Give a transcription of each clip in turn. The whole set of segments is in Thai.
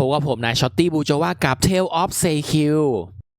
พบกับผมนายช็อตตี้บูโจว่ากับ Tale of s e k i l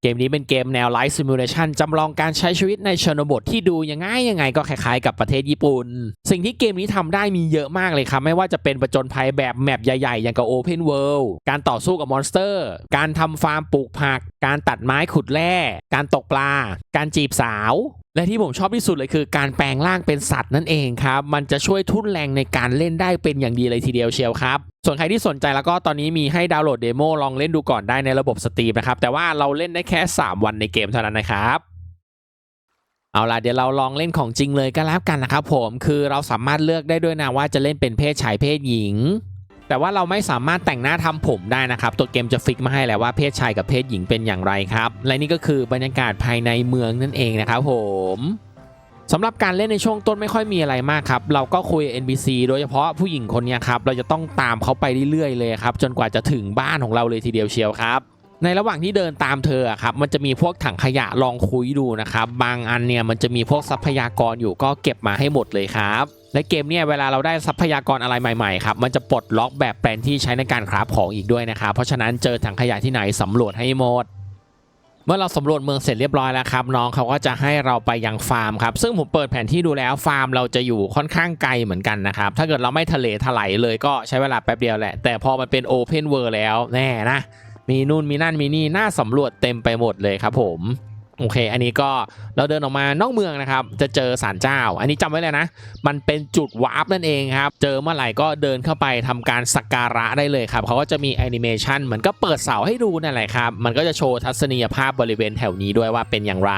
เกมนี้เป็นเกมแนวไลฟ์ซิมูเลชันจำลองการใช้ชีวิตในชนบทที่ดูยังไงยังไงก็คล้ายๆกับประเทศญี่ปุ่น สิ่งที่เกมนี้ทำได้มีเยอะมากเลยครับ ไม่ว่าจะเป็นประจนภัยแบบแมปใหญ่ๆ อย่างกับ Open World การต่อสู้กับมอนสเตอร์ การทำฟาร์มปลูกผัก การตัดไม้ขุดแร่ การตกปลา การจีบสาว และที่ผมชอบที่สุดเลยคือการแปลงร่างเป็นสัตว์นั่นเองครับ มันจะช่วยทุ่นแรงในการเล่นได้เป็นอย่างดีเลยทีเดียวเชียวครับ ส่วนใครที่สนใจแล้วก็ตอนนี้มีให้ดาวน์โหลดเดโมลองเล่นดูก่อนได้ในระบบสตรีมนะครับ แต่ว่าเราเล่นได้แค่ 3 วันในเกมเท่านั้นนะครับเอาล่ะเดี๋ยวเราลองเล่นของจริงเลยก็แล้วกันนะครับผมคือเราสามารถเลือกได้ด้วยนะว่าจะเล่นเป็นเพศชายเพศหญิง แต่ว่าเราไม่สามารถแต่งหน้าทำผมได้นะครับ ตัวเกมจะฟิกมาให้แล้วว่าเพศชายกับเพศหญิงเป็นอย่างไรครับ และนี่ก็คือบรรยากาศภายในเมืองนั่นเองนะครับผมสำหรับการเล่นในช่วงต้นไม่ค่อยมีอะไรมากครับ เราก็คุย NPC โดยเฉพาะผู้หญิงคนนี้ครับ เราจะต้องตามเขาไปเรื่อยๆเลยครับ จนกว่าจะถึงบ้านของเราเลยทีเดียวเชียวครับ ในระหว่างที่เดินตามเธอครับมันจะมีพวกถังขยะลองคุยดูนะครับ บางอันเนี่ยมันจะมีพวกทรัพยากรอยู่ก็เก็บมาให้หมดเลยครับและเกมเนี่ยเวลาเราได้ทรัพยากรอะไรใหม่ๆครับมันจะปลดล็อกแบบแปลนที่ใช้ในการคราฟของอีกด้วยนะครับเพราะฉะนั้นเจอถังขยะที่ไหนสำรวจให้หมด เมื่อเราสำรวจเมืองเสร็จเรียบร้อยแล้วครับน้องเขาก็จะให้เราไปยังฟาร์มครับซึ่งผมเปิดแผนที่ดูแล้วฟาร์มเราจะอยู่ค่อนข้างไกลเหมือนกันนะครับถ้าเกิดเราไม่ทะเลถลายเลยก็ใช้เวลาแป๊บเดียวแหละแต่พอมันเป็นโอเพนเวิร์แล้วแน่นะ มีนู่นมีนั่นมีนี่น่าสำรวจเต็มไปหมดเลยครับผมโอเค อันนี้ก็เราเดินออกมานอกเมืองนะครับ จะเจอศาลเจ้า อันนี้จำไว้เลยนะ มันเป็นจุดวาร์ปนั่นเองครับ เจอเมื่อไหร่ก็เดินเข้าไปทำการสักการะได้เลยครับ เขาก็จะมีแอนิเมชันเหมือนก็เปิดเสาให้ดูนั่นแหละครับ มันก็จะโชว์ทัศนียภาพบริเวณแถวนี้ด้วยว่าเป็นอย่างไร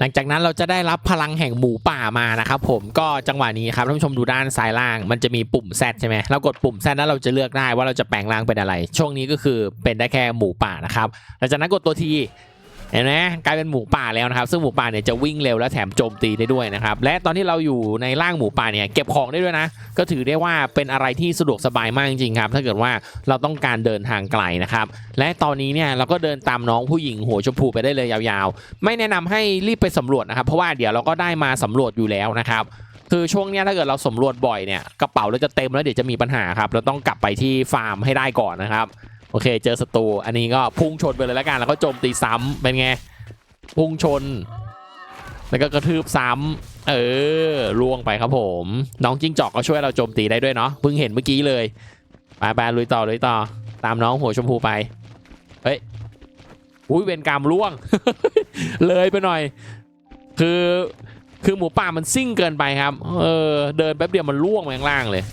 หลังจากนั้นเราจะได้รับพลังแห่งหมูป่ามานะครับผมก็จังหวะนี้ครับท่านผู้ชมดูด้านซ้ายล่าง มันจะมีปุ่มแซดใช่ไหมเรากดปุ่มแซดแล้วเราจะเลือกได้ว่าเราจะแปลงร่างเป็นอะไร ช่วงนี้ก็คือเป็นได้แค่หมูป่านะครับหลังจากนั้นกดตัวที เห็นไหมกลายเป็นหมูป่าแล้วนะครับ ซึ่งหมูป่าเนี่ยจะวิ่งเร็วและแถมโจมตีได้ด้วยนะครับ และตอนที่เราอยู่ในร่างหมูป่าเนี่ยเก็บของได้ด้วยนะ ก็ถือได้ว่าเป็นอะไรที่สะดวกสบายมากจริงๆครับ ถ้าเกิดว่าเราต้องการเดินทางไกลนะครับ และตอนนี้เนี่ยเราก็เดินตามน้องผู้หญิงหัวชมพูไปได้เลยยาวๆ ไม่แนะนำให้รีบไปสำรวจนะครับ เพราะว่าเดี๋ยวเราก็ได้มาสำรวจอยู่แล้วนะครับคือช่วงนี้ถ้าเกิดเราสำรวจบ่อยเนี่ยกระเป๋าเราจะเต็มแล้วเดี๋ยวจะมีปัญหาครับเราต้องกลับไปที่ฟาร์มให้ได้ก่อนนะครับ โอเค เจอศัตรูอันนี้ก็พุ่งชนไปเลยแล้วกันแล้วก็โจมตีซ้ำเป็นไง พุ่งชน แล้วก็กระทืบซ้ำเออล่วงไปครับผม น้องจิ้งจอกก็ช่วยเราโจมตีได้ด้วยเนาะเพิ่งเห็นเมื่อกี้เลยไปไปลุยต่อลุยต่อ ตามน้องหัวชมพูไปเฮ้ยอุ้ยเวรกรรมล่วง เลยไปหน่อย คือคือหมูป่ามันซิ่งเกินไปครับ เออ เดินแป๊บเดียวมันล่วงไปข้างล่างเลย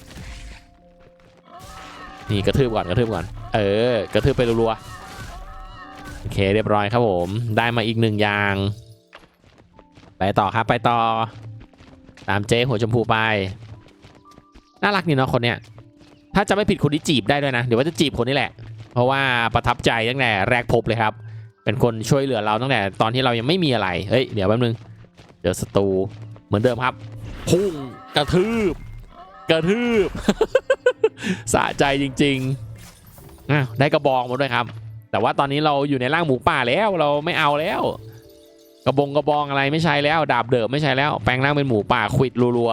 นี่กระทืบก่อนกระทืบก่อน เออ กระทืบไปรัวๆ โอเคเรียบร้อยครับผม ได้มาอีกหนึ่งอย่าง ไปต่อครับไปต่อ ตามเจ๊หัวชมพูไป น่ารักนี่เนาะคนเนี้ย ถ้าจะไม่ผิดคนที่จีบได้ด้วยนะ เดี๋ยวว่าจะจีบคนนี้แหละ เพราะว่าประทับใจตั้งแต่แรกพบเลยครับ เป็นคนช่วยเหลือเราตั้งแต่ตอนที่เรายังไม่มีอะไร เฮ้ยเดี๋ยวแป๊บนึงเจอศัตรูเหมือนเดิมครับ พุ่งกระทืบ กระทืบ สะใจจริงๆอ้าวได้กระบองมาด้วยครับ แต่ว่าตอนนี้เราอยู่ในร่างหมูป่าแล้วเราไม่เอาแล้ว กระบงกระบองอะไรไม่ใช้แล้ว ดาบเดิมไม่ใช้แล้ว แปลงร่างเป็นหมูป่าควิดรัว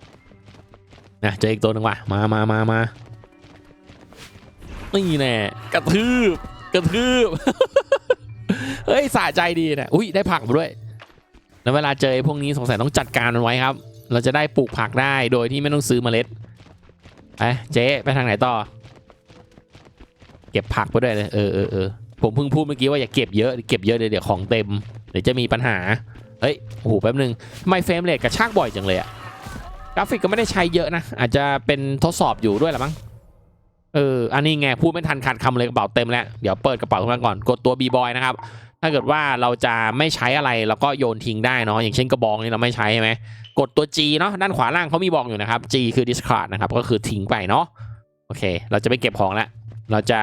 ๆนะเจออีกตัวหนึ่งว่ะมามามามานี่แน่กระทืบกระทืบเฮ้ยสะใจดีนะอุ้ยได้ผักมาด้วย แล้วเวลาเจอพวกนี้สงสัยต้องจัดการมันไว้ครับ เราจะได้ปลูกผักได้โดยที่ไม่ต้องซื้อเมล็ด ไปเจ๊ไปทางไหนต่อ เก็บผักไปด้วยเลยเออเออเออผมเพิ่งพูดเมื่อกี้ว่าอย่าเก็บเยอะเก็บเยอะเดี๋ยวเดี๋ยวของเต็มเดี๋ยวจะมีปัญหาเฮ้ยโอ้โหแป๊บนึงไม่เฟรมเรทกระชากบ่อยจังเลยอะกราฟิกก็ไม่ได้ใช้เยอะนะ อาจจะเป็นทดสอบอยู่ด้วยหรือมั้งเอออันนี้ไงพูดไม่ทันขาดคำเลยกระเป๋าเต็มแล้วเดี๋ยวเปิดกระเป๋าขึ้นมาก่อนกดตัวบีบอยนะครับถ้าเกิดว่าเราจะไม่ใช้อะไรเราก็โยนทิ้งได้เนาะอย่างเช่นกระบองนี่เราไม่ใช้ใช่ไหม กดตัว G เนาะด้านขวาล่างเขามีบอกอยู่นะครับ G คือ discard นะครับ ก็คือทิ้งไปเนาะโอเค เราจะไม่เก็บของแล้วเราจะ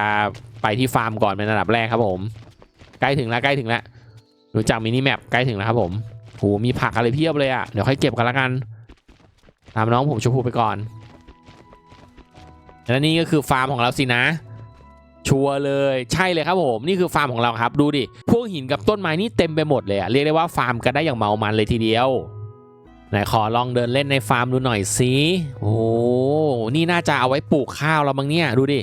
ไปที่ฟาร์มก่อนเป็นอันดับแรกครับผม ใกล้ถึงแล้วใกล้ถึงแล้วดูจากมินิแมปใกล้ถึงแล้วครับผมโหมีผักอะไรเพียบเลยอะ่ะเดี๋ยวค่อยเก็บกันละกันตามน้องผมชมพูไปก่อนและนี่ก็คือฟาร์มของเราสินะชัวร์เลยใช่เลยครับผมนี่คือฟาร์มของเราครับ ดูดิพวกหินกับต้นไม้นี่เต็มไปหมดเลยอะเรียกได้ว่าฟาร์มกันได้อย่างเมามันเลยทีเดียว ไหนขอลองเดินเล่นในฟาร์มดูหน่อยสิโอ้นี่น่าจะเอาไว้ปลูกข้าวแล้วมั้งเนี่ยดูดิ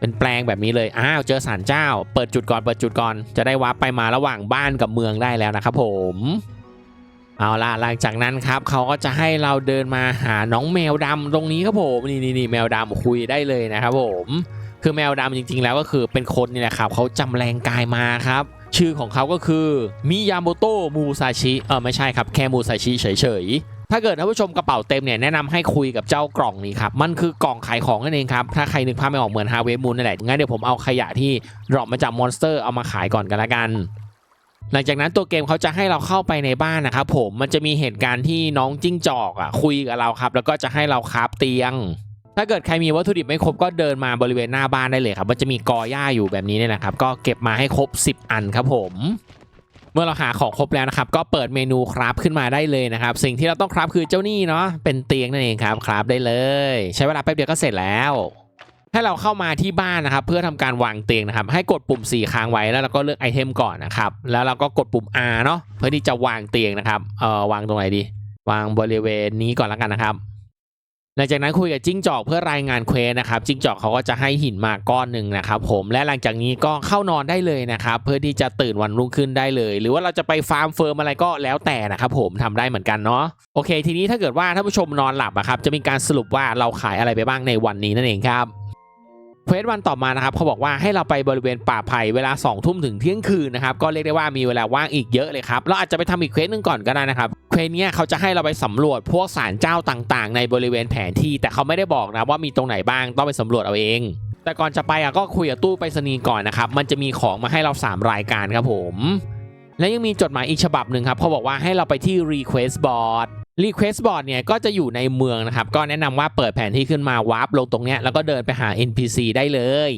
เป็นแปลงแบบนี้เลย อ้าวเจอสารเจ้า เปิดจุดก่อนเปิดจุดก่อน จะได้วับไปมาระหว่างบ้านกับเมืองได้แล้วนะครับผม เอาล่ะหลังจากนั้นครับเขาก็จะให้เราเดินมาหาน้องแมวดำตรงนี้ครับผมนี่นี่นี่แมวดำคุยได้เลยนะครับผม คือแมวดำจริง ๆ แล้วก็คือเป็นคนนี่แหละครับเขาจำแรงกายมาครับ ชื่อของเขาก็คือมิยาโมโตะมูซาชิเออไม่ใช่ครับแค่มูซาชิเฉยๆ ถ้าเกิดท่านผู้ชมกระเป๋าเต็มเนี่ยแนะนำให้คุยกับเจ้ากล่องนี้ครับ มันคือกล่องขายของนั่นเองครับ ถ้าใครนึกภาพไม่ออกเหมือนฮาเวมูนนั่นแหละงั้นเดี๋ยวผมเอาขยะที่ดรอปมาจากมอนสเตอร์เอามาขายก่อนกันละกันหลังจากนั้นตัวเกมเขาจะให้เราเข้าไปในบ้านนะครับผมมันจะมีเหตุการณ์ที่น้องจิ้งจอกอะคุยกับเราครับ แล้วก็จะให้เราคราฟเตียง ถ้าเกิดใครมีวัตถุดิบไม่ครบก็เดินมาบริเวณหน้าบ้านได้เลยครับมันจะมีกอหญ้าอยู่แบบนี้เนี่ยนะครับ ก็เก็บมาให้ครบ 10 อันครับผม เมื่อเราหาของครบแล้วนะครับ ก็เปิดเมนูครับขึ้นมาได้เลยนะครับ สิ่งที่เราต้องครับคือเจ้านี่เนาะเป็นเตียงนั่นเองครับครับได้เลย ใช้เวลาแป๊บเดียวก็เสร็จแล้วให้เราเข้ามาที่บ้านนะครับ เพื่อทำการวางเตียงนะครับ ให้กดปุ่ม 4 ค้างไว้แล้วเราก็เลือกไอเทมก่อนนะครับ แล้วเราก็กดปุ่ม R เนาะเพื่อที่จะวางเตียงนะครับเอ่อวางตรงไหนดี วางบริเวณนี้ก่อนแล้วกันนะครับ หลังจากนั้นคุยกับจิ้งจอกเพื่อรายงานเควสนะครับจิ้งจอกเขาก็จะให้หินมาก้อนหนึ่งนะครับผมและหลังจากนี้ก็เข้านอนได้เลยนะครับเพื่อที่จะตื่นวันรุ่งขึ้นได้เลย หรือว่าเราจะไปฟาร์มเฟิร์มอะไรก็แล้วแต่นะครับผมทำได้เหมือนกันเนาะโอเค ทีนี้ถ้าเกิดว่าท่านผู้ชมนอนหลับอะครับจะมีการสรุปว่าเราขายอะไรไปบ้างในวันนี้นั่นเองครับ เควสวันต่อมานะครับเขาบอกว่าให้เราไปบริเวณป่าไผ่เวลา2องทุ่มถึงเที่ยงคืนนะครับก็เรียกได้ว่ามีเวลาว่างอีกเยอะเลยครับเราอาจจะไปทำอีกเควสหนึ่งก่อนก็ได้นะครับเควสเนี้ยเขาจะให้เราไปสำรวจพวกศาลเจ้าต่างๆ ในบริเวณแผนที่ แต่เขาไม่ได้บอกนะว่ามีตรงไหนบ้างต้องไปสำรวจเอาเอง แต่ก่อนจะไปอะก็คุยกับตู้ไปรษณีย์ก่อนนะครับมันจะมีของมาให้เรา 3 รายการครับผมและยังมีจดหมายอีกฉบับหนึ่งครับเขาบอกว่าให้เราไปที่ request board request board เนี่ยก็จะอยู่ในเมืองนะครับ ก็แนะนำว่าเปิดแผนที่ขึ้นมาวาร์ปลงตรงเนี้ยแล้วก็เดินไปหา NPC ได้เลย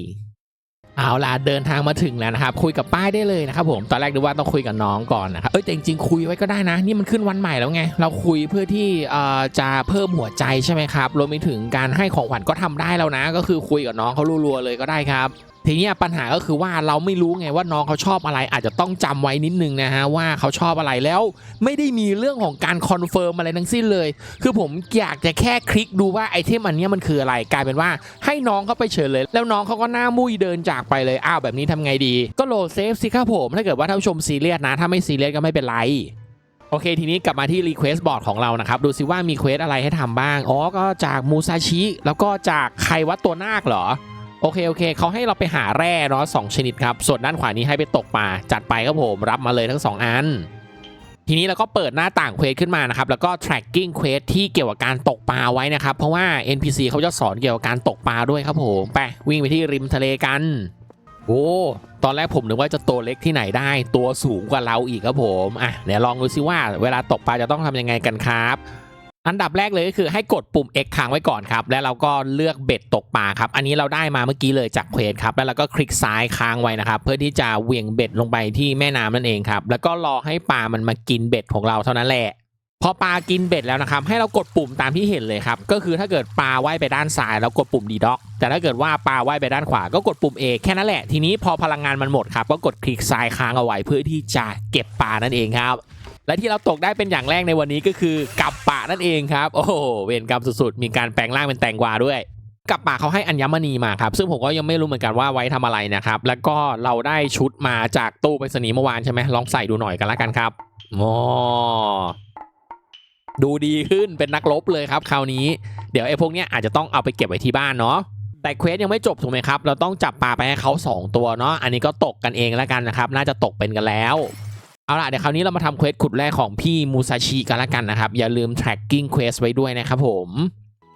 เอาล่ะเดินทางมาถึงแล้วนะครับ คุยกับป้ายได้เลยนะครับผมตอนแรกดูว่าต้องคุยกับน้องก่อนนะครับเอ้ยแต่จริงๆคุยไว้ก็ได้นะ นี่มันขึ้นวันใหม่แล้วไง เราคุยเพื่อที่เอ่อจะเพิ่มหัวใจใช่ไหมครับรวมไปถึงการให้ของขวัญก็ทำได้แล้วนะ ก็คือคุยกับน้องเขารัวๆเลยก็ได้ครับ ทีนี้ปัญหาก็คือว่าเราไม่รู้ไงว่าน้องเขาชอบอะไร อาจจะต้องจำไว้นิดนึงนะฮะว่าเขาชอบอะไรแล้วไม่ได้มีเรื่องของการคอนเฟิร์มอะไรทั้งสิ้นเลย คือผมอยากจะแค่คลิกดูว่าไอเทมอันนี้มันคืออะไรกลายเป็นว่าให้น้องเขาไปเฉยเลย แล้วน้องเขาก็หน้ามุ้ยเดินจากไปเลยอ้าวแบบนี้ทำไงดี ก็โหลดเซฟสิครับผมถ้าเกิดว่าท่านผู้ชมซีเรียสนะ ถ้าไม่ซีเรียสก็ไม่เป็นไรโอเค ทีนี้กลับมาที่ Request Board ของเรานะครับ ดูซิว่ามีเควสอะไรให้ทำบ้าง อ๋อ ก็จากมูซาชิ แล้วก็จากใครวัดตัวนาคเหรอ โอเคโอเคเขาให้เราไปหาแร่เนาะสองชนิดครับ ส่วนด้านขวานี้ให้ไปตกปลาจัดไปครับผมรับมาเลยทั้ง 2 อัน ทีนี้เราก็เปิดหน้าต่างเควสขึ้นมานะครับ แล้วก็ tracking เควสที่เกี่ยวกับการตกปลาไว้นะครับ เพราะว่า NPC เขาจะสอนเกี่ยวกับการตกปลาด้วยครับผมไปวิ่งไปที่ริมทะเลกันโอ้ตอนแรกผมนึกว่าจะตัวเล็กที่ไหนได้ ตัวสูงกว่าเราอีกครับผมอะเดี๋ยวลองดูซิว่าเวลาตกปลาจะต้องทำยังไงกันครับ อันดับแรกเลยก็คือให้กดปุ่ม X ค้างไว้ก่อนครับ แล้วเราก็เลือกเบ็ดตกปลาครับ อันนี้เราได้มาเมื่อกี้เลยจากเควสครับ แล้วเราก็คลิกซ้ายค้างไว้นะครับ เพื่อที่จะเหวี่ยงเบ็ดลงไปที่แม่น้ำนั่นเองครับ แล้วก็รอให้ปลามันมากินเบ็ดของเราเท่านั้นแหละ พอปลากินเบ็ดแล้วนะครับ ให้เรากดปุ่มตามที่เห็นเลยครับ ก็คือถ้าเกิดปลาว่ายไปด้านซ้ายแล้วกดปุ่มดีด็อก แต่ถ้าเกิดว่าปลาว่ายไปด้านขวา ก็กดปุ่ม A แค่นั้นแหละ ทีนี้พอพลังงานมันหมดครับ ก็กดคลิกซ้ายค้างเอาไว้เพื่อที่จะเก็บปลานั่นเองครับ และที่เราตกได้เป็นอย่างแรกในวันนี้ก็คือกับปะนั่นเองครับ โอ้โหเวรกรรมสุดๆ มีการแปลงร่างเป็นแตงกวาด้วยกับปะเขาให้อัญมณีมาครับ ซึ่งผมก็ยังไม่รู้เหมือนกันว่าไว้ทำอะไรนะครับ แล้วก็เราได้ชุดมาจากตู้ไปรษณีย์เมื่อวานใช่ไหมลองใส่ดูหน่อยกันละกันครับอ๋อดูดีขึ้นเป็นนักรบเลยครับ คราวนี้เดี๋ยวไอ้พวกเนี้ยอาจจะต้องเอาไปเก็บไว้ที่บ้านเนาะแต่เควสยังไม่จบถูกไหมครับ เราต้องจับปลาไปให้เขา2 ตัวเนาะอันนี้ก็ตกกันเองแล้วกันนะครับ น่าจะตกเป็นกันแล้ว เอาล่ะเดี๋ยวคราวนี้เรามาทำเควสขุดแร่ของพี่มูซาชิกันละกันนะครับ อย่าลืม tracking quest ไว้ด้วยนะครับผม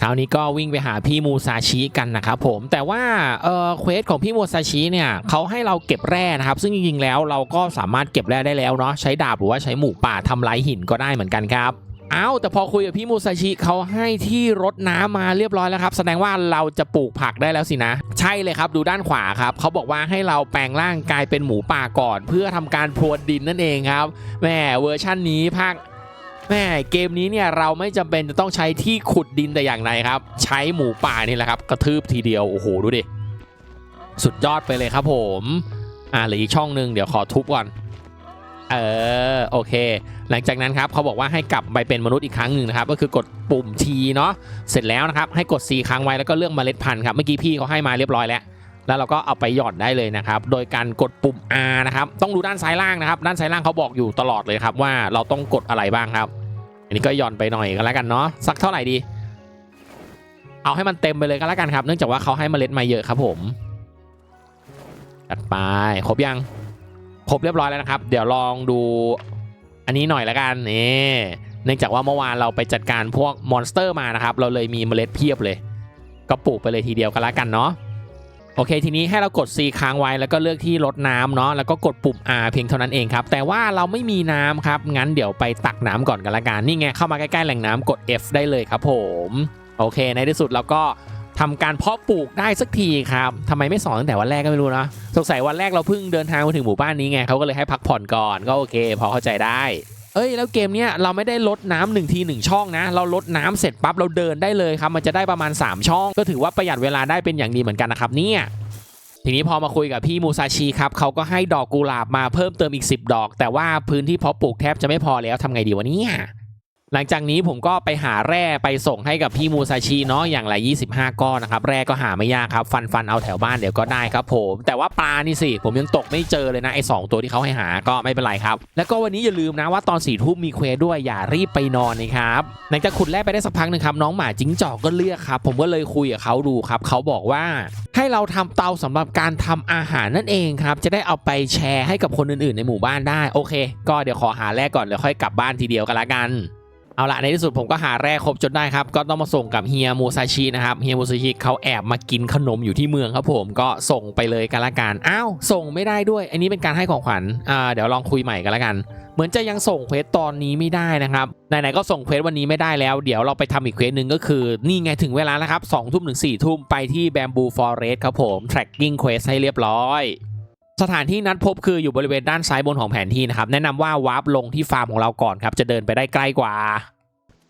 คราวนี้ก็วิ่งไปหาพี่มูซาชิกันนะครับผมแต่ว่าเออเควสของพี่มูซาชิเนี่ยเขาให้เราเก็บแร่นะครับ ซึ่งจริงๆแล้วเราก็สามารถเก็บแร่ได้แล้วเนาะใช้ดาบหรือว่าใช้หมูป่าทำลายหินก็ได้เหมือนกันครับ อ้าวแต่พอคุยกับพี่มูซาชิเขาให้ที่รดน้ำมาเรียบร้อยแล้วครับแสดงว่าเราจะปลูกผักได้แล้วสินะ ใช่เลยครับดูด้านขวาครับเขาบอกว่าให้เราแปลงร่างกายเป็นหมูป่าก่อน เพื่อทำการพรวนดินนั่นเองครับแหม่เวอร์ชั่นนี้ภาคแม่เกมนี้เนี่ยเราไม่จำเป็นจะต้องใช้ที่ขุดดินแต่อย่างใดครับ ใช้หมูป่านี่แหละครับ กระทืบทีเดียวโอ้โหดูดิสุดยอดไปเลยครับผมอ่าเหลืออีกช่องหนึ่งเดี๋ยวขอทุบก่อน เออโอเค หลังจากนั้นครับเขาบอกว่าให้กลับไปเป็นมนุษย์อีกครั้งหนึ่งนะครับก็คือกดปุ่ม T เนาะเสร็จแล้วนะครับให้กด C ครั้งไว้แล้วก็เลือกเมล็ดพันธุ์ครับเมื่อกี้พี่เขาให้มาเรียบร้อยแล้วแล้วเราก็เอาไปหย่อนได้เลยนะครับ โดยการกดปุ่ม R นะครับ ต้องดูด้านซ้ายล่างนะครับ ด้านซ้ายล่างเขาบอกอยู่ตลอดเลยครับว่าเราต้องกดอะไรบ้างครับ อันนี้ก็หย่อนไปหน่อยก็แล้วกันเนาะ สักเท่าไหร่ดี เอาให้มันเต็มไปเลยก็แล้วกันครับ เนื่องจากว่าเขาให้เมล็ดมาเยอะครับผม จัดไป ครบยัง ครบเรียบร้อยแล้วนะครับ เดี๋ยวลองดูอันนี้หน่อยละกันนี่เนื่องจากว่าเมื่อวานเราไปจัดการพวกมอนสเตอร์มานะครับ เราเลยมีเมล็ดเพียบเลย ก็ปลูกไปเลยทีเดียวก็แล้วกันเนาะโอเค ทีนี้ให้เรากด C ค้างไว้แล้วก็เลือกที่ลดน้ำเนาะแล้วก็กดปุ่ม R เพียงเท่านั้นเองครับ แต่ว่าเราไม่มีน้ำครับ งั้นเดี๋ยวไปตักน้ำก่อนกันละกันนี่ไงเข้ามาใกล้ๆแหล่งน้ำกด F ได้เลยครับผม โอเค ในที่สุดเราก็ ทำการเพาะปลูกได้สักทีครับทำไมไม่สอนตั้งแต่วันแรกก็ไม่รู้นะสงสัยวันแรกเราเพิ่งเดินทางมาถึงหมู่บ้านนี้ไงเขาก็เลยให้พักผ่อนก่อนก็โอเค พอเข้าใจได้เอ้ยแล้วเกมเนี้ยเราไม่ได้ลดน้ำหนึ่งทีหนึ่งช่องนะ เราลดน้ำเสร็จปั๊บเราเดินได้เลยครับ มันจะได้ประมาณ 3 ช่อง ก็ถือว่าประหยัดเวลาได้เป็นอย่างดีเหมือนกันนะครับเนี่ยทีนี้พอมาคุยกับพี่มูซาชิครับเขาก็ให้ดอกกุหลาบมาเพิ่มเติมอีก 10 ดอก แต่ว่าพื้นที่เพาะปลูกแทบจะไม่พอแล้วทำไงดีวะเนี่ย หลังจากนี้ผมก็ไปหาแร่ไปส่งให้กับพี่มูซาชิเนาะอย่างละ 25 ก้อนนะครับแร่ก็หาไม่ยากครับ ฟันฟันเอาแถวบ้านเดี๋ยวก็ได้ครับผม แต่ว่าปลานี่สิ ผมยังตกไม่เจอเลยนะไอ้สองตัวที่เขาให้หาก็ไม่เป็นไรครับ แล้วก็วันนี้อย่าลืมนะว่าตอนสี่ทุ่มมีเควสด้วยอย่ารีบไปนอนนะครับหลังจากขุดแร่ไปได้สักพักหนึงครับน้องหมาจิ้งจอกก็เลือกครับผมก็เลยคุยกับเขาดูครับเขาบอกว่าให้เราทำเตาสำหรับการทำอาหารนั่นเองครับจะได้เอาไปแชร์ให้กับคนอื่นๆ ในหมู่บ้านได้โอเค ก็เดี๋ยวขอหาแร่ก่อนเดี๋ยวค่อยกลับบ้านทีเดียวกันละกัน เอาละในที่สุดผมก็หาแร่ครบจนได้ครับ ก็ต้องมาส่งกับเฮียมูซาชินะครับเฮียมูซาชิเขาแอบมากินขนมอยู่ที่เมืองครับผมก็ส่งไปเลยกันละกันอ้าวส่งไม่ได้ด้วย อันนี้เป็นการให้ของขวัญอ่าเดี๋ยวลองคุยใหม่กันละกัน เหมือนจะยังส่งเควสตอนนี้ไม่ได้นะครับไหนๆก็ส่งเควสวันนี้ไม่ได้แล้ว เดี๋ยวเราไปทำอีกเควสหนึ่งก็คือ นี่ไงถึงเวลาแล้วครับสองทุ่มถึงสี่ทุ่มไปที่แบมบูฟอเรสครับผม tracking quest ให้เรียบร้อย สถานที่นัดพบคืออยู่บริเวณด้านซ้ายบนของแผนที่นะครับ แนะนำว่าวาร์ปลงที่ฟาร์มของเราก่อนครับจะเดินไปได้ใกล้กว่า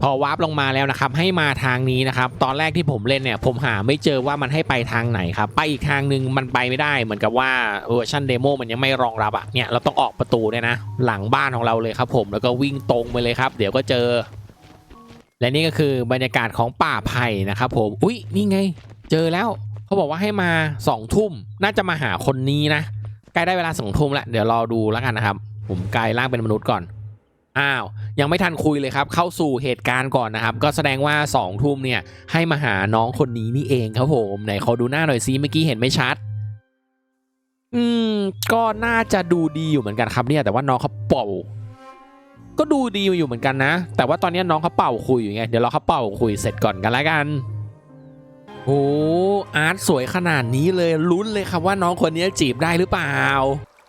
พอวาร์ปลงมาแล้วนะครับ ให้มาทางนี้นะครับ ตอนแรกที่ผมเล่นเนี่ย ผมหาไม่เจอว่ามันให้ไปทางไหนครับ ไปอีกทางหนึ่งมันไปไม่ได้เหมือนกับว่าเวอร์ชันเดโมมันยังไม่รองรับอะเนี่ยเราต้องออกประตูเนี่ยนะ หลังบ้านของเราเลยครับ ผมแล้วก็วิ่งตรงไปเลยครับ เดี๋ยวก็เจอ และนี่ก็คือบรรยากาศของป่าไผ่นะครับ ผมอุ๊ยนี่ไง เจอแล้วเขาบอกว่าให้มาสองทุ่มน่าจะมาหาคนนี้นะ ใกล้ได้เวลาสองทุ่มแล้วเดี๋ยวรอดูแล้วกันนะครับ ผมกลายร่างเป็นมนุษย์ก่อนอ้าวยังไม่ทันคุยเลยครับ เข้าสู่เหตุการณ์ก่อนนะครับ ก็แสดงว่า2องทุ่มเนี่ยให้มาหาน้องคนนี้นี่เองครับผมไหนขอดูหน้าหน่อยซิเมื่อกี้เห็นไม่ชัด อืม ก็น่าจะดูดีอยู่เหมือนกันครับเนี่ย แต่ว่าน้องเขาเป่า ก็ดูดีอยู่เหมือนกันนะ แต่ว่าตอนนี้น้องเขาเป่าคุยอยู่ไงเดี๋ยวเราเขาเป่าคุยเสร็จก่อนกันแล้วกัน โอ้อาร์ตสวยขนาดนี้เลยลุ้นเลยครับว่าน้องคนนี้จีบได้หรือเปล่า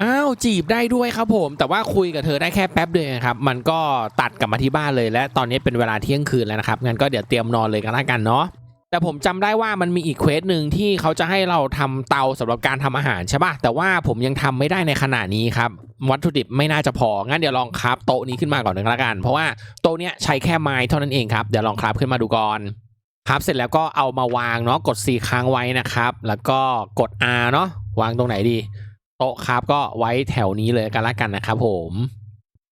อ้าวจีบได้ด้วยครับผม แต่ว่าคุยกับเธอได้แค่แป๊บเดียวเองครับ มันก็ตัดกลับมาที่บ้านเลยและตอนนี้เป็นเวลาเที่ยงคืนแล้วนะครับงั้นก็เดี๋ยวเตรียมนอนเลยกันละกันเนาะแต่ผมจำได้ว่ามันมีอีกเควสหนึ่งที่เขาจะให้เราทำเตาสำหรับการทำอาหารใช่ป่ะแต่ว่าผมยังทำไม่ได้ในขณะนี้ครับวัตถุดิบไม่น่าจะพองั้นเดี๋ยวลองคราฟโต๊ะนี้ขึ้นมาก่อนหนึ่งละกัน เพราะว่าโต๊ะเนี้ยใช้แค่ไม้เท่านั้นเองครับเดี๋ยวลองคราฟขึ้นมาดูก่อน ครับเสร็จแล้วก็เอามาวางเนาะกด C ค้างไว้นะครับ แล้วก็กด R เนาะวางตรงไหนดีโต๊ะครับก็ไว้แถวนี้เลยกันละกันนะครับผม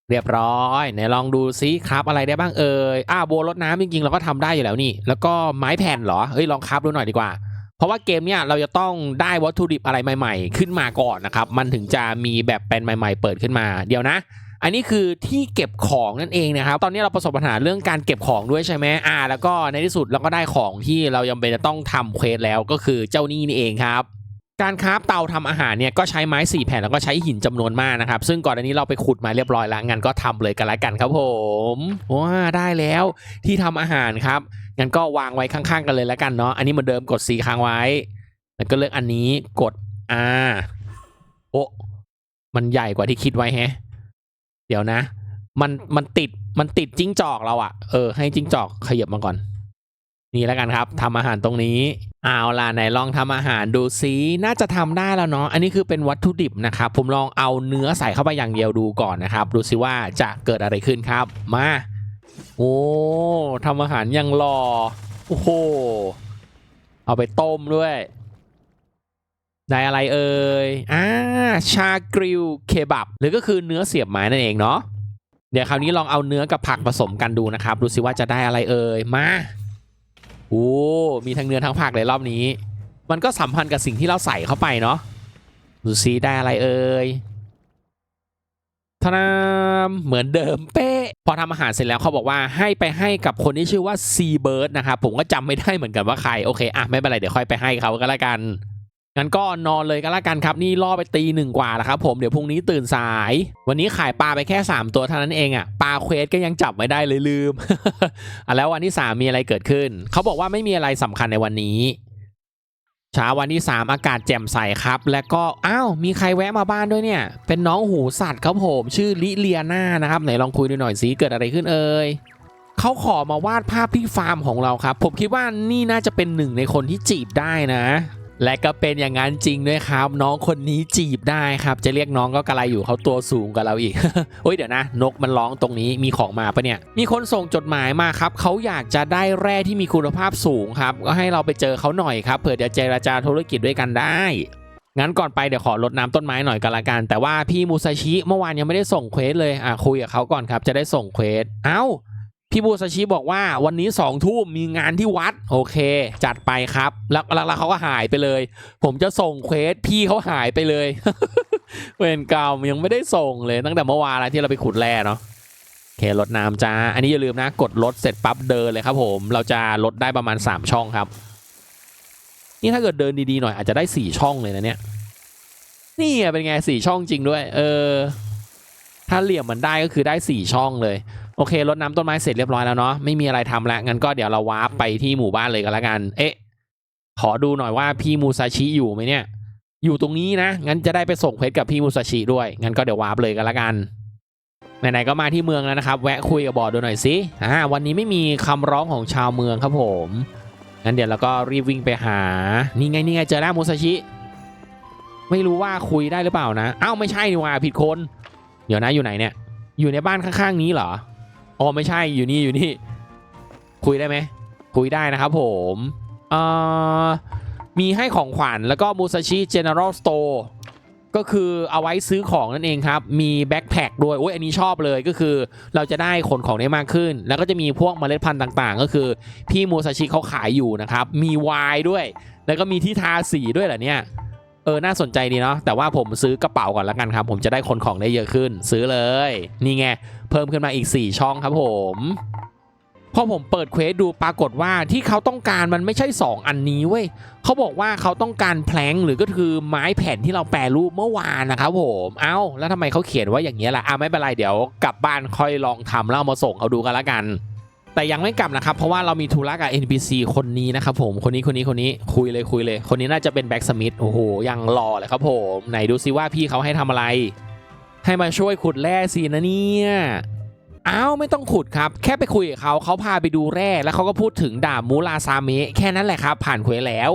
เรียบร้อยไหนลองดูซิครับอะไรได้บ้างเอ่ยอ่าโบวรดน้ำจริงๆเราก็ทำได้อยู่แล้วนี่ แล้วก็ไม้แผ่นเหรอเฮ้ยลองครับดูหน่อยดีกว่า เพราะว่าเกมเนี้ยเราจะต้องได้วัตถุดิบอะไรใหม่ ๆ ขึ้นมาก่อนนะครับ มันถึงจะมีแบบเป็นใหม่ ๆ เปิดขึ้นมาเดี๋ยวนะ อันนี้คือที่เก็บของนั่นเองนะครับ ตอนนี้เราประสบปัญหาเรื่องการเก็บของด้วยใช่ไหมอ่า แล้วก็ในที่สุดเราก็ได้ของที่เรายังเป็นจะต้องทำเควสแล้วก็คือเจ้านี่นี่เองครับการคราฟเตาทำอาหารเนี่ยก็ใช้ไม้สี่แผ่นแล้วก็ใช้หินจำนวนมากนะครับ ซึ่งก่อนอันนี้เราไปขุดมาเรียบร้อยแล้วงั้นก็ทำเลยกันละกันครับผมว้าได้แล้วที่ทำอาหารครับงั้นก็วางไว้ข้างๆกันเลยแล้วกันเนาะอันนี้เหมือนเดิมกด C ค้างไว้แล้วก็เลือกอันนี้กด R โอ้มันใหญ่กว่าที่คิดไว้แฮะ เดี๋ยวนะ มันมันติดมันติดจิ้งจอกเราอะเออให้จิ้งจอกขยับมาก่อน นี่แล้วกันครับทำอาหารตรงนี้เอาล่ะไหนลองทำอาหารดูซิน่าจะทำได้แล้วเนาะอันนี้คือเป็นวัตถุดิบนะครับ ผมลองเอาเนื้อใส่เข้าไปอย่างเดียวดูก่อนนะครับ ดูซิว่าจะเกิดอะไรขึ้นครับ มาโอ้ทำอาหารอยังรอโอ้โหเอาไปต้มด้วย ได้อะไรเอ่ยอ่าชากริลเคบับ หรือก็คือเนื้อเสียบไม้นั่นเองเนาะเดี๋ยวคราวนี้ลองเอาเนื้อกับผักผสมกันดูนะครับ ดูสิว่าจะได้อะไรเอ่ยมาโอ้มีทั้งเนื้อทั้งผักเลยรอบนี้ มันก็สัมพันธ์กับสิ่งที่เราใส่เข้าไปเนาะดูซิได้อะไรเอ่ยทนามเหมือนเดิมเป๊ะ พอทำอาหารเสร็จแล้วเขาบอกว่าให้ไปให้กับคนที่ชื่อว่าซีเบิร์ดนะครับผมก็จำไม่ได้เหมือนกันว่าใคร โอเค อะ ไม่เป็นไร เดี๋ยวค่อยไปให้เขาก็แล้วกัน งั้นก็นอนเลยก็แล้วกันครับ นี่ล่อไปตีหนึ่งกว่าแล้วครับผมเดี๋ยวพรุ่งนี้ตื่นสาย วันนี้ขายปลาไปแค่ 3 ตัวเท่านั้นเองอะปลาเควสก็ยังจับไม่ได้เลยลืมอะแล้ววันที่ 3 มีอะไรเกิดขึ้น เขาบอกว่าไม่มีอะไรสำคัญในวันนี้เช้าวันที่ 3 อากาศแจ่มใสครับ แล้วก็อ้าวมีใครแวะมาบ้านด้วยเนี่ย เป็นน้องหูสัตว์ครับผมชื่อลิเลียนานะครับไหนลองคุยดูหน่อยสิเกิดอะไรขึ้นเอ่ยเขาขอมาวาดภาพที่ฟาร์มของเราครับ ผมคิดว่านี่น่าจะเป็นหนึ่งในคนที่จีบได้นะ และก็เป็นอย่างนั้นจริงด้วยครับ น้องคนนี้จีบได้ครับ จะเรียกน้องก็กระไรอยู่เขาตัวสูงกว่าเราอีกโอ้ยเดี๋ยวนะ นกมันร้องตรงนี้มีของมาปะเนี่ย มีคนส่งจดหมายมาครับเขาอยากจะได้แร่ที่มีคุณภาพสูงครับ ก็ให้เราไปเจอเขาหน่อยครับเผื่อจะเจรจาธุรกิจด้วยกันได้งั้นก่อนไปเดี๋ยวขอรดน้ำต้นไม้หน่อยกันละกัน แต่ว่าพี่มูซาชิเมื่อวานยังไม่ได้ส่งเควสเลยอะคุยกับเขาก่อนครับจะได้ส่งเควสเอ้า พี่บูซาชิบอกว่าวันนี้สองทุ่มมีงานที่วัด โอเค จัดไปครับแล้วแล้วแล้วเขาก็หายไปเลย ผมจะส่งเควสพี่เขาหายไปเลย เวรกรรมยังไม่ได้ส่งเลยตั้งแต่เมื่อวานแล้วที่เราไปขุดแร่เนาะโอเคลดน้ำจ้า อันนี้อย่าลืมนะ กดลดเสร็จปั๊บเดินเลยครับผม เราจะลดได้ประมาณ 3 ช่องครับ นี่ถ้าเกิดเดินดีๆหน่อยอาจจะได้ 4 ช่องเลยนะเนี่ยนี่เป็นไงสี่ช่องจริงด้วย เออ ถ้าเหลี่ยมมันได้ก็คือได้4ช่องเลย โอเครดน้ำต้นไม้เสร็จเรียบร้อยแล้วเนาะไม่มีอะไรทำแล้วงั้นก็เดี๋ยวเราวาร์ปไปที่หมู่บ้านเลยกันละกัน เอ๊ะ ขอดูหน่อยว่าพี่มูซาชิอยู่ไหมเนี่ย อยู่ตรงนี้นะ งั้นจะได้ไปส่งเพชรกับพี่มูซาชิด้วย งั้นก็เดี๋ยววาร์ปเลยกันละกันไหนๆก็มาที่เมืองแล้วนะครับ แวะคุยกับบอร์ดดูหน่อยสิอ่าวันนี้ไม่มีคำร้องของชาวเมืองครับผมงั้นเดี๋ยวเราก็รีบวิ่งไปหา นี่ไงนี่ไงเจอแล้วมูซาชิ ไม่รู้ว่าคุยได้หรือเปล่านะ อ้าวไม่ใช่นี่หว่าผิดคน เดี๋ยวนะอยู่ไหนเนี่ย อยู่ในบ้านข้างๆนี้เหรอ อ๋อไม่ใช่อยู่นี่อยู่นี่ คุยได้ไหมคุยได้นะครับผมเอ่อมีให้ของขวัญแล้วก็มูซาชิเจเนอเรลสโตร์ก็คือเอาไว้ซื้อของนั่นเองครับ มีแบ็คแพคด้วยโอ้ยอันนี้ชอบเลยก็คือ เราจะได้ขนของได้มากขึ้น แล้วก็จะมีพวกเมล็ดพันธุ์ต่างๆ ก็คือ พี่มูซาชิเขาขายอยู่นะครับ มีวน์ด้วย แล้วก็มีที่ทาสีด้วยเหรอเนี่ย เออ น่าสนใจดีเนาะ แต่ว่าผมซื้อกระเป๋าก่อนล้วกันครับ ผมจะได้ขนของได้เยอะขึ้น ซื้อเลย นี่ไง เพิ่มขึ้นมาอีก 4 ช่องครับผม พอผมเปิดเควสดูปรากฏว่าที่เขาต้องการมันไม่ใช่ 2 อันนี้เว้ย เขาบอกว่าเขาต้องการแพลงหรือก็คือไม้แผ่นที่เราแปรรูปเมื่อวานนะครับผม เอ้า แล้วทำไมเขาเขียนว่าอย่างเงี้ล่ะ อะไม่เป็นไรเดี๋ยวกลับบ้านค่อยลองทำแล้วเอามาส่งเขาดูกันละกัน แต่ยังไม่กลับนะครับ เพราะว่าเรามีธุระกับ NPC คนนี้นะครับผมคนนี้คนนี้คนนี้คุยเลยคุยเลย คนนี้น่าจะเป็นแบ็กสมิธโอ้โหยังรอเลยครับผมไหนดูซิว่าพี่เขาให้ทำอะไร ให้มาช่วยขุดแร่สินะเนี่ยอ้าวไม่ต้องขุดครับ แค่ไปคุยกับเขาเขาพาไปดูแร่แล้วเขาก็พูดถึงดาบมูลาซาเมะแค่นั้นแหละครับ ผ่านเควแล้ว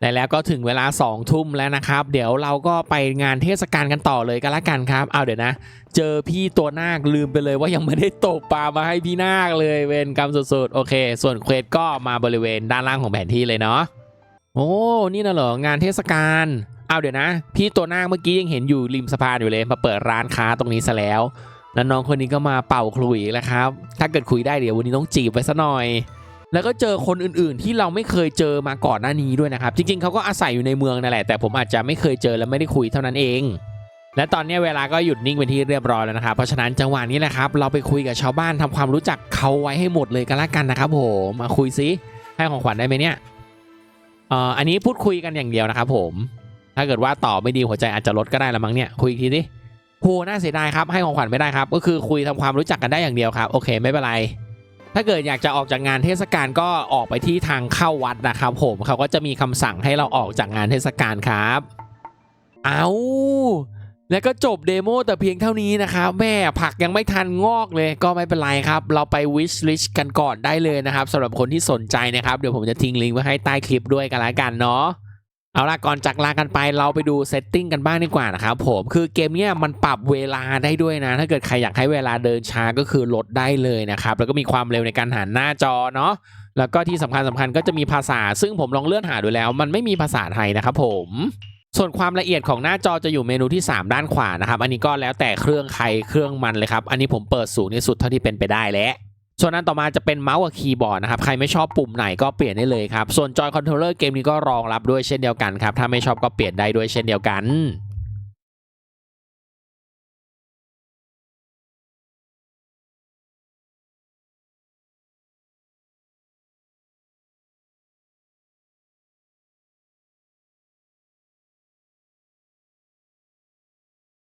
และแล้วก็ถึงเวลา2องทุ่มแล้วนะครับ เดี๋ยวเราก็ไปงานเทศกาลกันต่อเลยกันละกันครับ เอาเดี๋ยวนะ เจอพี่ตัวนาคลืมไปเลยว่ายังไม่ได้ตกปลามาให้พี่นาคเลยเวรกรรมสุดๆ โอเค ส่วนเควสก็มาบริเวณด้านล่างของแผนที่เลยเนาะโอ้นี่น่ะเหรองานเทศกาลเอาเดี๋ยวนะ พี่ตัวนาคเมื่อกี้ยังเห็นอยู่ริมสะพานอยู่เลยมาเปิดร้านค้าตรงนี้ซะแล้วแล้วน้องคนนี้ก็มาเป่าคลุยแล้วครับ ถ้าเกิดคุยได้เดี๋ยววันนี้ต้องจีบไว้ซะหน่อย แล้วก็เจอคนอื่นๆ ที่เราไม่เคยเจอมาก่อนหน้านี้ด้วยนะครับ จริงๆเขาก็อาศัยอยู่ในเมืองนั่นแหละ แต่ผมอาจจะไม่เคยเจอและไม่ได้คุยเท่านั้นเอง และตอนนี้เวลาก็หยุดนิ่งเป็นที่เรียบร้อยแล้วนะครับ เพราะฉะนั้นจังหวะนี้แหละครับ เราไปคุยกับชาวบ้านทำความรู้จักเขาไว้ให้หมดเลยกันละกันนะครับผมมาคุยซิให้ของขวัญได้ไหมเนี่ยเอ่ออันนี้พูดคุยกันอย่างเดียวนะครับผม ถ้าเกิดว่าตอบไม่ดีหัวใจอาจจะลดก็ได้ละมั้งเนี่ยคุยอีกทีดิโหน่าเสียดายครับให้ของขวัญไม่ได้ครับ ก็คือคุยทำความรู้จักกันได้อย่างเดียวครับ โอเค ไม่เป็นไร ถ้าเกิดอยากจะออกจากงานเทศกาลก็ออกไปที่ทางเข้าวัดนะครับผมเขาก็จะมีคำสั่งให้เราออกจากงานเทศกาลครับ เอาแล้วก็จบเดโมแต่เพียงเท่านี้นะครับแม่ผักยังไม่ทันงอกเลยก็ไม่เป็นไรครับ เราไป wish list กันก่อนได้เลยนะครับสำหรับคนที่สนใจนะครับ เดี๋ยวผมจะทิ้งลิงก์ไว้ให้ใต้คลิปด้วยกันละกันเนาะ เอาละก่อนจากลากันไปเราไปดูเซตติ้งกันบ้างดีกว่านะครับผมคือเกมเนี้ยมันปรับเวลาได้ด้วยนะ ถ้าเกิดใครอยากให้เวลาเดินช้าก็คือลดได้เลยนะครับ แล้วก็มีความเร็วในการหันหน้าจอเนาะแล้วก็ที่สำคัญสำคัญก็จะมีภาษา ซึ่งผมลองเลื่อนหาดูแล้ว มันไม่มีภาษาไทยนะครับผมส่วนความละเอียดของหน้าจอจะอยู่เมนูที่ 3 ด้านขวานะครับ อันนี้ก็แล้วแต่เครื่องใครเครื่องมันเลยครับ อันนี้ผมเปิดสูงที่สุดเท่าที่เป็นไปได้แล้ว ส่วนอันต่อมาจะเป็นเมาส์กับคีย์บอร์ดนะครับ ใครไม่ชอบปุ่มไหนก็เปลี่ยนได้เลยครับ ส่วนจอยคอนโทรลเลอร์เกมนี้ก็รองรับด้วยเช่นเดียวกันครับ ถ้าไม่ชอบก็เปลี่ยนได้ด้วยเช่นเดียวกัน